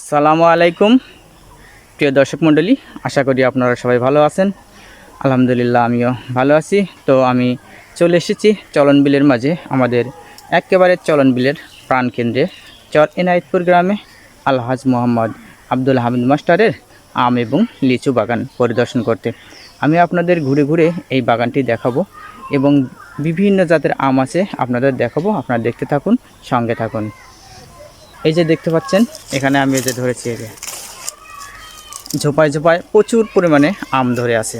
আসসালামু আলাইকুম। প্রিয় দর্শক মণ্ডলী, আশা করি আপনারা সবাই ভালো আছেন। আলহামদুলিল্লাহ, আমিও ভালো আছি। তো আমি চলে এসেছি চলন বিলের মাঝে, আমাদের একেবারে চলন বিলের প্রাণকেন্দ্রে চর এনায়েতপুর গ্রামে আলহাজ মোহাম্মদ আব্দুল হামিদ মাস্টারের আম এবং লিচু বাগান পরিদর্শন করতে। আমি আপনাদের ঘুরে ঘুরে এই বাগানটি দেখাবো এবং বিভিন্ন জাতের আম আছে, আপনাদের দেখাবো। আপনারা দেখতে থাকুন, সঙ্গে থাকুন। এই যে দেখতে পাচ্ছেন, এখানে আমি এই যে ধরেছি এই ঝোপায় ঝোপায় প্রচুর পরিমাণে আম ধরে আছে।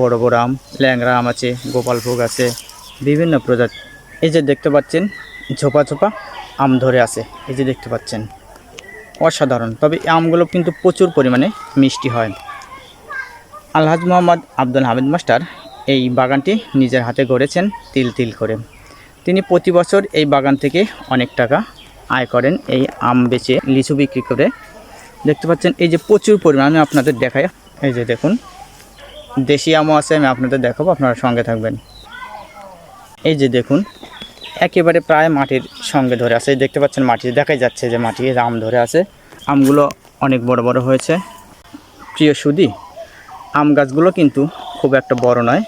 বড় বড় আম ল্যাংরা আম আছে, গোপালভোগ আছে, বিভিন্ন প্রজাতি। এই যে দেখতে পাচ্ছেন, ঝোপা ঝোপা আম ধরে আছে। এই যে দেখতে পাচ্ছেন, অসাধারণ। তবে আমগুলো কিন্তু প্রচুর পরিমাণে মিষ্টি হয়। আলহাজ মোহাম্মদ আব্দুল হামিদ মাস্টার এই বাগানটি নিজের হাতে গড়েছেন তিল তিল করে। তিনি প্রতি বছর এই বাগান থেকে অনেক টাকা আয় করেন এই আম বেচে লিচু বিক্রি করে। দেখতে পাচ্ছেন, এই যে প্রচুর পরিমাণ আমি আপনাদের দেখাই। এই যে দেখুন, দেশি আমও আছে, আমি আপনাদের দেখাবো, আপনারা সঙ্গে থাকবেন। এই যে দেখুন, একেবারে প্রায় মাটির সঙ্গে ধরে আছে। দেখতে পাচ্ছেন, মাটি দেখাই যাচ্ছে যে মাটি আম ধরে আছে। আমগুলো অনেক বড় বড় হয়েছে। প্রিয় সুদি, আম গাছগুলো কিন্তু খুব একটা বড় নয়।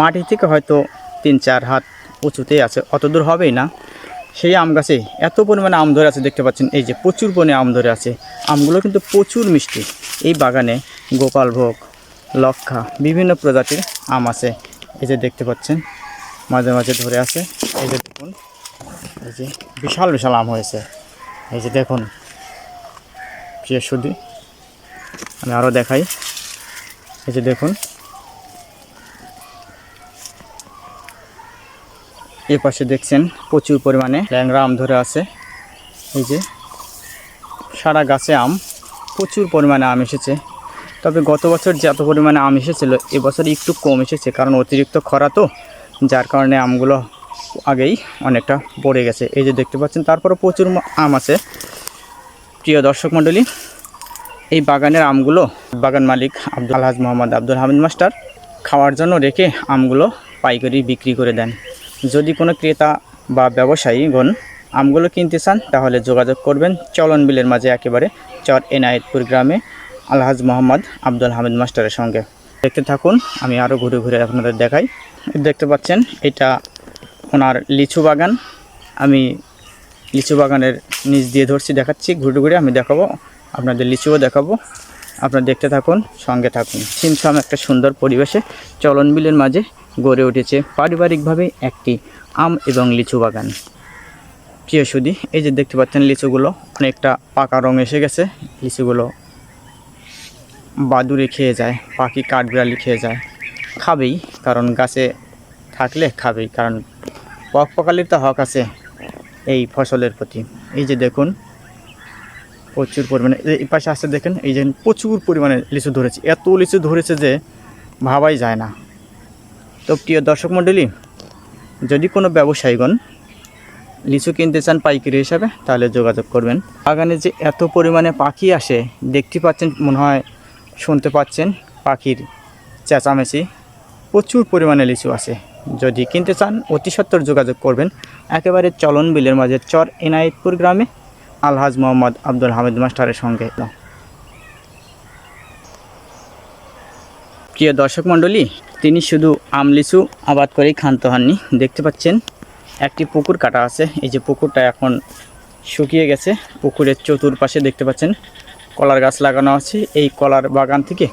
মাটি থেকে হয়তো তিন চার হাত উঁচুতেই আছে অত দূর হবেই না। সেই আম গাছে এত পরিমাণে আম ধরে আছে, দেখতে পাচ্ছেন, এই যে প্রচুর পরিমাণে আম ধরে আছে। আমগুলো কিন্তু প্রচুর মিষ্টি। এই বাগানে গোপালভোগ লক্ষা, বিভিন্ন প্রজাতির আম আছে। এই যে দেখতে পাচ্ছেন, মাঝে মাঝে ধরে আছে। এই যে দেখুন, এই যে বিশাল বিশাল আম হয়েছে। এই যে দেখুন, প্রিয় সুদি আমি আরও দেখাই। এই যে দেখুন এ পাশে দেখছেন প্রচুর পরিমাণে ল্যাংড়া আম ধরে আছে। এই যে সারা গাছে আম, প্রচুর পরিমাণে আম এসেছে। তবে গত বছর যত পরিমাণে আম এসেছিল এবছর একটু কম এসেছে, কারণ অতিরিক্ত খরা তো, যার কারণে আমগুলো আগেই অনেকটা পড়ে গেছে। এই যে দেখতে পাচ্ছেন তারপরে প্রচুর আম আছে। প্রিয় দর্শক মণ্ডলী, এই বাগানের আমগুলো বাগান মালিক আব্দুল আলহাজ মোহাম্মদ আব্দুল হামিদ মাস্টার খাওয়ার জন্য রেখে আমগুলো পাইকারি বিক্রি করে দেন। যদি কোনো ক্রেতা বা ব্যবসায়ীগণ আমগুলো কিনতে চান, তাহলে যোগাযোগ করবেন চলন বিলের মাঝে একেবারে চর এনায়েতপুর গ্রামে আলহাজ মোহাম্মদ আব্দুল হামিদ মাস্টারের সঙ্গে। দেখতে থাকুন, আমি আরও ঘুরে ঘুরে আপনাদের দেখাই। দেখতে পাচ্ছেন, এটা ওনার লিচু বাগান। আমি লিচু বাগানের নিচ দিয়ে ধরছি, দেখাচ্ছি, ঘুরে ঘুরে আমি দেখাবো, আপনাদের লিচুও দেখাবো। আপনারা দেখতে থাকুন, সঙ্গে থাকুন। ছিমছাম একটা সুন্দর পরিবেশে চলন বিলের মাঝে গড়ে উঠেছে পারিবারিকভাবে একটি আম এবং লিচু বাগান। প্রিয় সুদি এই যে দেখতে পাচ্ছেন লিচুগুলো, অনেকটা পাকা রং এসে গেছে। লিচুগুলো বাদুড়ে খেয়ে যায়, পাখি কাঠবিড়ালি খেয়ে যায়। খাবেই, কারণ গাছে থাকলে খাবেই, কারণ পক পকালির তো হক আছে এই ফসলের প্রতি। এই যে দেখুন, প্রচুর পরিমাণে, এই পাশে আসতে দেখেন, এই যে প্রচুর পরিমাণে লিচু ধরেছে। এত লিচু ধরেছে যে ভাবাই যায় না। তো প্রিয় দর্শক মণ্ডলী, যদি কোনো ব্যবসায়ীগণ লিচু কিনতে চান পাইকারি হিসাবে, তাহলে যোগাযোগ করবেন। বাগানে যে এত পরিমাণে পাখি আসে, দেখতে পাচ্ছেন, মনে হয় শুনতে পাচ্ছেন, পাখির চেঁচামেচি। প্রচুর পরিমাণে লিচু আছে। যদি কিনতে চান, অতি সত্বর যোগাযোগ করবেন। একেবারে চলন বিলের মাঝে, চর এনায়েতপুর গ্রামে আলহাজ মোহাম্মদ আব্দুল হামিদ মাস্টারের সঙ্গে। প্রিয় দর্শক মণ্ডলী তিনি শুধু আমলিচু আবাদ করেই ক্ষান্ত হননি। দেখতে পাচ্ছেন, একটি পুকুর কাটা আছে। এই যে পুকুরটা এখন শুকিয়ে গেছে। পুকুরের চতুর্পাশে দেখতে পাচ্ছেন, কলার গাছ লাগানো আছে। এই কলার বাগান থেকে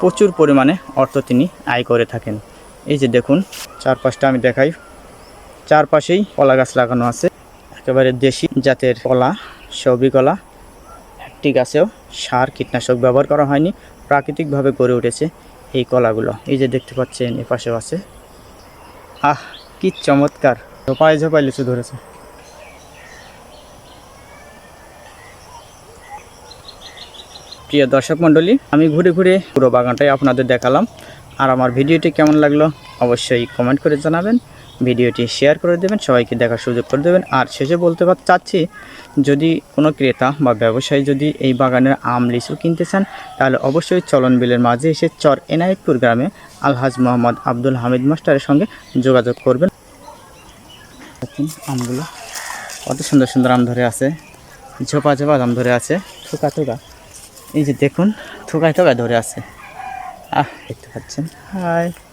প্রচুর পরিমাণে অর্থ তিনি আয় করে থাকেন। এই যে দেখুন, চারপাশটা আমি দেখাই। চারপাশেই কলা গাছ লাগানো আছে। একেবারে দেশি জাতের কলা, সবই কলা। একটি গাছেও সার, কীটনাশক ব্যবহার করা হয়নি। প্রাকৃতিকভাবে গড়ে উঠেছে। এই কলাগুলো। এই যে দেখতে পাচ্ছেন, এ পাশেও আছে। আহ, কি চমৎকার। ঝোপায় ঝোপায় লিচু ধরেছে। প্রিয় দর্শক মণ্ডলী, আমি ঘুরে ঘুরে পুরো বাগানটাই আপনাদের দেখালাম। আর আমার ভিডিওটি কেমন লাগল, অবশ্যই কমেন্ট করে জানাবেন। ভিডিওটি শেয়ার করে দেবেন, সবাইকে দেখার সুযোগ করে দেবেন। আর শেষে বলতে চাচ্ছি, যদি কোনো ক্রেতা বা ব্যবসায়ী যদি এই বাগানের আম, লিচু কিনতে চান, তাহলে অবশ্যই চলন বিলের মাঝে এসে চর এনায়েতপুর গ্রামে আলহাজ মোহাম্মদ আব্দুল হামিদ মাস্টারের সঙ্গে যোগাযোগ করবেন। আমগুলো, কত সুন্দর সুন্দর আম ধরে আছে, ঝোপা ঝোপা আম ধরে আছে, থোকা থোকা। এই যে দেখুন, থোকায় থোকায় ধরে আছে। আহ, দেখতে পাচ্ছেন? হাই।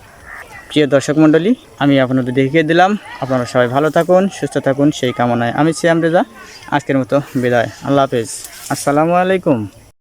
প্রিয় দর্শক মণ্ডলী, আমি আপনাদের দেখিয়ে দিলাম। আপনারা সবাই ভালো থাকুন, সুস্থ থাকুন, সেই কামনায় আমি সিয়াম রেজা। আজকের মতো বিদায়। আল্লাহ হাফেজ। আসসালামু আলাইকুম।